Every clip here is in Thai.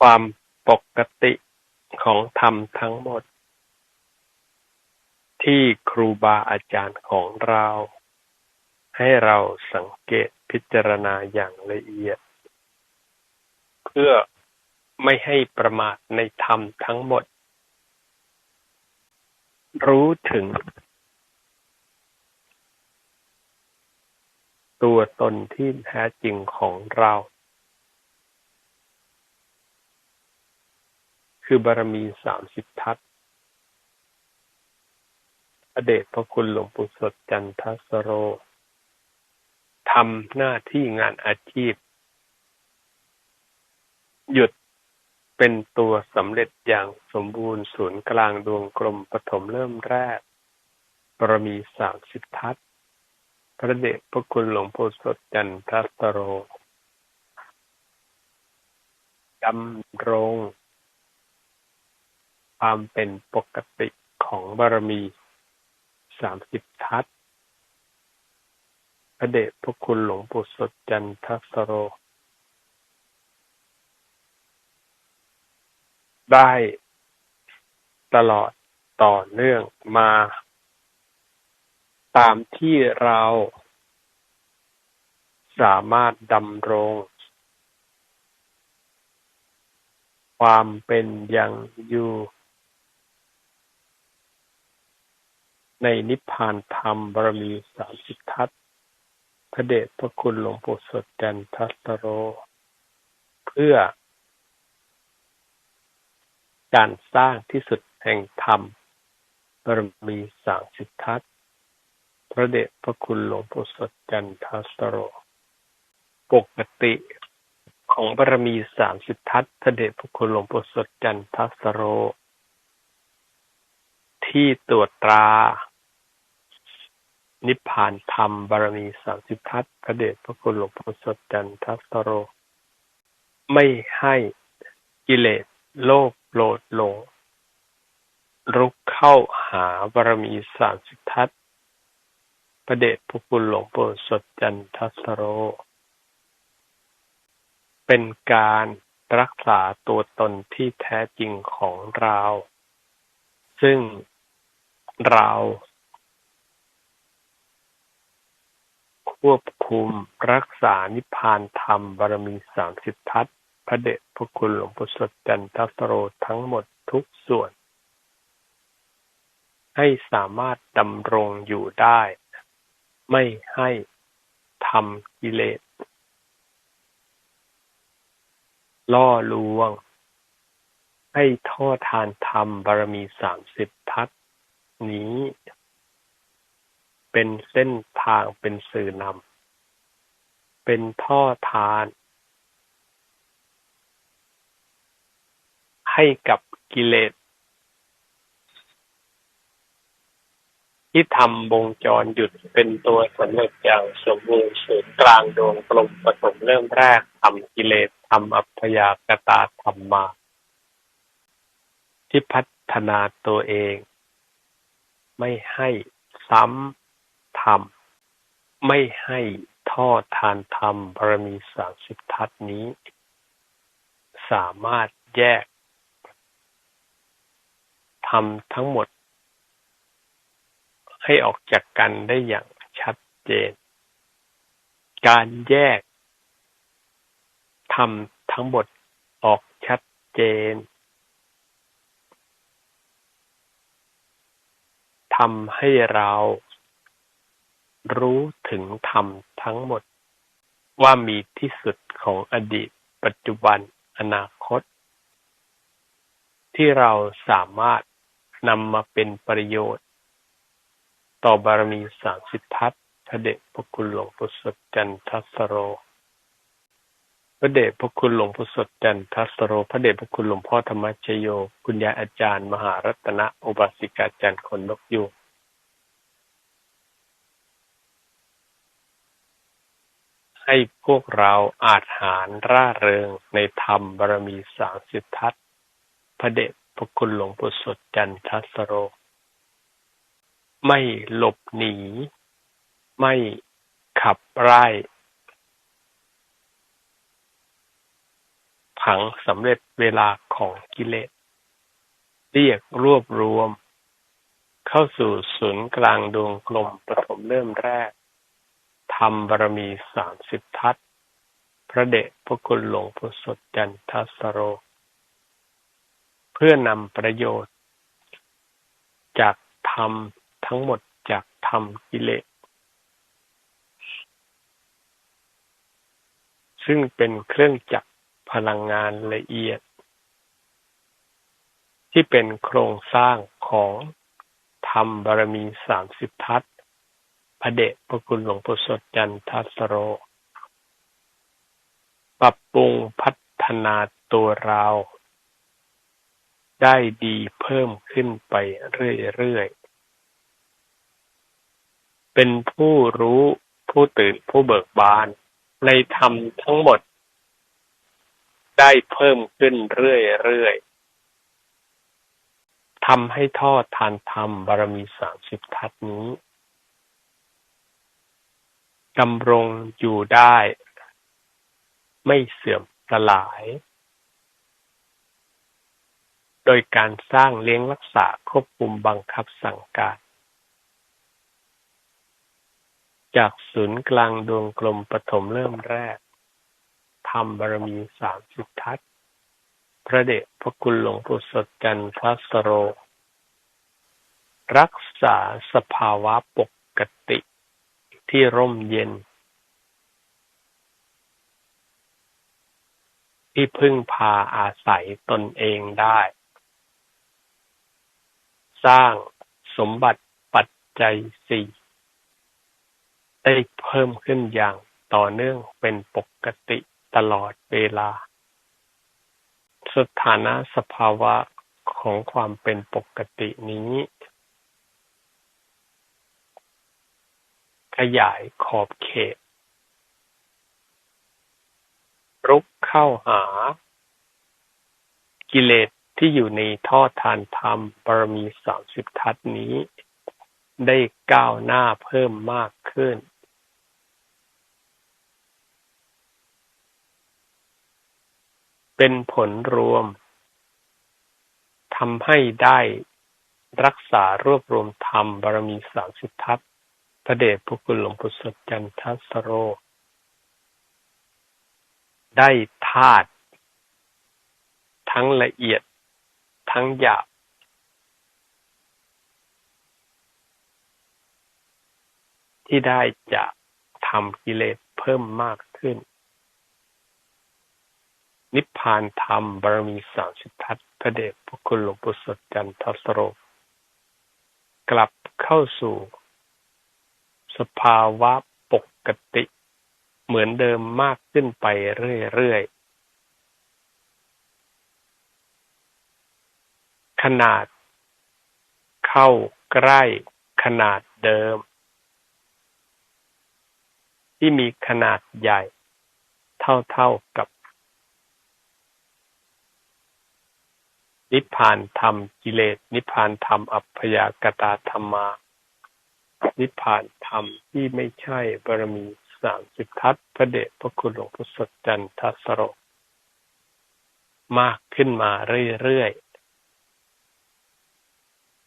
ความปกติของธรรมทั้งหมด ที่ครูบาอาจารย์ของเรา ให้เราสังเกตพิจารณาอย่างละเอียด เพื่อไม่ให้ประมาทในธรรมทั้งหมด รู้ถึง ตัวตนที่แท้จริงของเรา คือบารมีสามสิบทัศพระเดชพระคุณหลวงปู่สดจันทสโรทำหน้าที่งานอาชีพ หยุดเป็นตัวสำเร็จอย่างสมบูรณ์ศูนย์กลางดวงกลมปฐมเริ่มแรก บารมีสามสิบทัศพระเดชพระคุณหลวงปู่สดจันทสโรดำรง ความเป็นปกติของบารมี สามสิบทัศพระเดชพระคุณหลวงปู่สดจันทสโร ได้ตลอดต่อเนื่องมา ตามที่เราสามารถดำรง ความเป็นยังอยู่ ในนิพพานธรรมบารมีสามสิบทัศพระเดชพระคุณหลวงปู่สดจันทัสโร เพื่อ การสร้างที่สุดแห่งธรรมบารมีสามสิบทัศพระเดชพระคุณหลวงปู่สดจันทัสโร ปกติของบารมีสามสิบทัศพระเดชพระคุณหลวงปู่สดจันทัสโร ที่ตรวจตรา นิพพานธรรมบารมีสามสิบทัศพระเดชพระคุณหลวงพ่อสดจันทัสโร ไม่ให้กิเลสโลภโลดหลงรุกเข้าหาบารมีสามสิบทัศพระเดชพระคุณหลวงพ่อสดจันทัสโร เป็นการรักษาตัวตนที่แท้จริงของเรา ซึ่งเรา ควบคุมรักษานิพพานธรรมบารมีสามสิบทัศพระเดชพระคุณหลวงปู่สดจันทสโรทั้งหมดทุกส่วน ให้สามารถดำรงอยู่ได้ ไม่ให้ทำกิเลส ล่อลวง ให้ท่อทานธรรมบารมีสามสิบทัศนี้ เป็นเส้นทางเป็นสื่อนำเป็นท่อทาน ให้กับกิเลส ที่ทำวงจรหยุดเป็นตัวสำเร็จอย่างสมบูรณ์ศูนย์กลางดวงกลมปฐมเริ่มแรกทำกิเลสทำอัพยากตาธรรมมา ที่พัฒนาตัวเอง ไม่ให้ซ้ำ ธรรม ไม่ให้ทอดทานธรรมบารมีสามสิบทัศนี้ สามารถแยกทำทั้งหมด ให้ออกจากกันได้อย่างชัดเจน การแยกทำทั้งหมดออกชัดเจนทำให้เรา รู้ถึงธรรมทั้งหมด ว่ามีที่สุดของอดีต ปัจจุบัน อนาคต ที่เราสามารถนำมาเป็นประโยชน์ ต่อบารมีสามสิบทัศพระเดชพระคุณหลวงปู่สดจันทสโร พระเดชพระคุณหลวงปู่สดจันทสโร พระเดชพระคุณหลวงพ่อธรรมชโย คุณยายอาจารย์ มหารัตนอุบาสิกาจันทร์คนนกยูง ให้พวกเราอาจหารร่าเริงในธรรมบารมีสามสิบทัศพระเดชพระคุณหลวงปู่สดจันทัสโร ไม่หลบหนี ไม่ขับไล่ผังสำเร็จเวลาของกิเลส เรียกรวบรวม เข้าสู่ศูนย์กลางดวงกลมปฐมเริ่มแรก ทำบารมีสามสิบทัศพระเดชพระคุณหลวงพ่อสดจันทสโร เพื่อนำประโยชน์ จากธรรมทั้งหมดจากธรรมกิเลสซึ่งเป็นเครื่องจักรพลังงานละเอียด ที่เป็นโครงสร้างของธรรมบารมีสามสิบทัศ พระเดชพระคุณหลวงพ่อสดจันทัสโร ปรับปรุงพัฒนาตัวเรา ได้ดีเพิ่มขึ้นไปเรื่อยๆ เป็นผู้รู้ผู้ตื่นผู้เบิกบาน ในธรรมทั้งหมด ได้เพิ่มขึ้นเรื่อยๆทำให้ทอดทานธรรมบารมีสามสิบทัศนี้ ดำรงอยู่ได้ ไม่เสื่อมสลาย โดยการสร้างเลี้ยงรักษาควบคุมบังคับสั่งการ จากศูนย์กลางดวงกลมปฐมเริ่มแรกทำบารมีสามสิบทัศพระเดชพระคุณหลวงปู่สดจันทสโร รักษาสภาวะปกติ ที่ร่มเย็น ที่พึ่งพาอาศัยตนเองได้ สร้างสมบัติปัจจัยสี่ได้เพิ่มขึ้นอย่างต่อเนื่องเป็นปกติตลอดเวลา สถานะสภาวะของความเป็นปกตินี้ข ยายขอบเขต รุกเข้าหา กิเลสที่อยู่ในท่อทานธรรมบารมีสามสิบทัศนี้ ได้ก้าวหน้าเพิ่มมากขึ้นเป็นผลรวมทำให้ได้รักษารวบรวมธรรมบารมีสามสิบทัศ ระเดชพระคุณหลวงปู่สดจันทสโร ได้ธาตุทั้งละเอียดทั้งหยาบที่ได้จะทำกิเลสเพิ่มมากขึ้น นิพพานธรรมบารมีสามสิบทัศพระเดชพระคุณหลวงปู่สดจันทสโร กลับเข้าสู่ สภาวะปกติเหมือนเดิมมากขึ้นไปเรื่อยๆ ขนาด เข้าใกล้ขนาดเดิม ที่มีขนาดใหญ่ เท่าๆกับนิพพานธรรมกิเลสนิพพานธรรมอัพพยากตาธรรมา นิพพานธรรมที่ไม่ใช่บารมีสามสิบทัศพระเดชพระคุณหลวงพ่อสดจันทสโรมากขึ้นมาเรื่อยๆ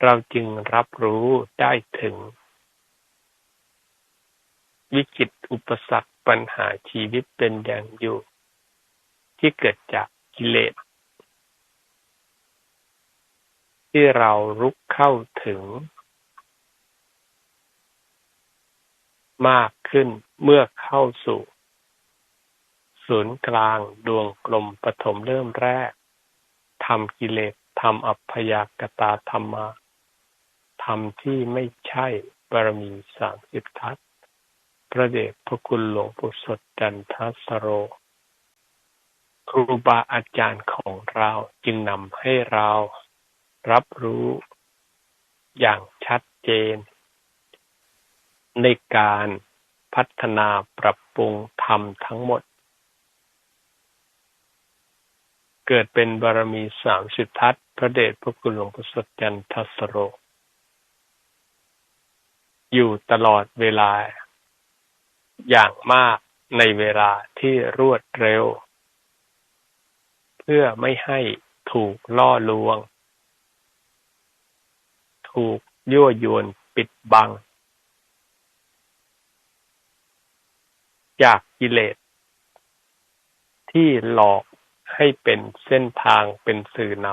เราจึงรับรู้ได้ถึง วิกฤตอุปสรรคปัญหาชีวิตเป็นอย่างอยู่ ที่เกิดจากกิเลสที่เรารุกเข้าถึง มากขึ้นเมื่อเข้าสู่ ศูนย์กลางดวงกลมปฐมเริ่มแรกทำกิเลสทำอัพยากตาธรรมาทำที่ไม่ใช่บารมีสามสิบทัศพระเดชพระคุณหลวงปู่สดจันทสโร ครูบาอาจารย์ของเราจึงนำให้เรารับรู้อย่างชัดเจน ในการพัฒนาปรับปรุงธรรมทั้งหมด เกิดเป็นบารมีสามสิบทัศพระเดชพระคุณหลวงพ่อสดจันทสโร อยู่ตลอดเวลา อย่างมากในเวลาที่รวดเร็ว เพื่อไม่ให้ถูกล่อลวง ถูกยั่วยวนปิดบัง จากกิเลสที่หลอกให้เป็นเส้นทางเป็นสื่อน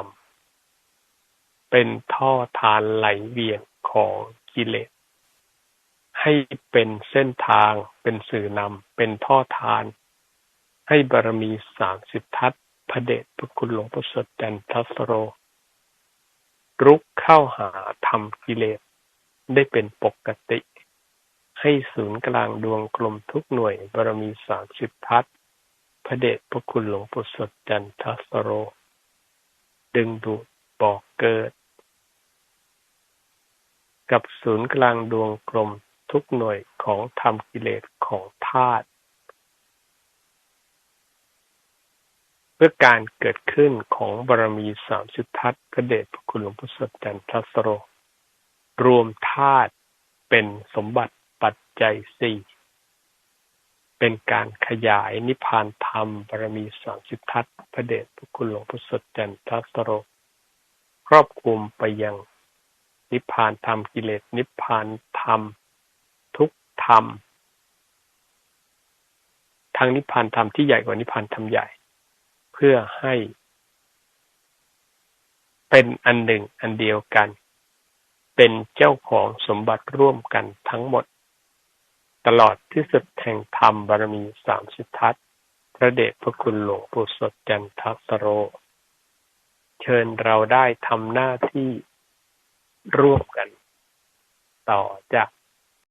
ำเป็นท่อทานไหลเวียนของกิเลส ให้เป็นเส้นทางเป็นสื่อนำเป็นท่อทาน ให้บารมีสามสิบทัศพระเดชพระคุณหลวงพ่อสดจันทัสโร รุกเข้าหาธรรมกิเลสได้เป็นปกติ ให้ศูนย์กลางดวงกลมทุกหน่วยบารมีสามสิบทัศพระเดชพระคุณหลวงปู่สดจันทัสโร ดึงดูดบอกเกิด กับศูนย์กลางดวงกลมทุกหน่วยของธรรมกิเลสของธาตุเพื่อการเกิดขึ้นของบารมีสามสิบทัศพระเดชพระคุณหลวงพ่อสดจันทัสโร รวมธาตุเป็นสมบัติ ปัจจัยสี่เป็นการขยายนิพพานธรรมบารมีสามสิบทัศพระเดชพระคุณหลวงพ่อสดจันทัสโรครอบคลุมไปยังนิพพานธรรมกิเลสนิพพานธรรม ทุกธรรมทั้งนิพพานธรรมที่ใหญ่กว่านิพพานธรรมใหญ่ เพื่อให้ เป็นอันหนึ่งอันเดียวกัน เป็นเจ้าของสมบัติร่วมกันทั้งหมด ตลอดที่สุดแห่งธรรมบารมีสามสิททัศพระเดชพระคุณหลวงปู่สดจันทสโร เชิญเราได้ทำหน้าที่ร่วมกัน ต่อจาก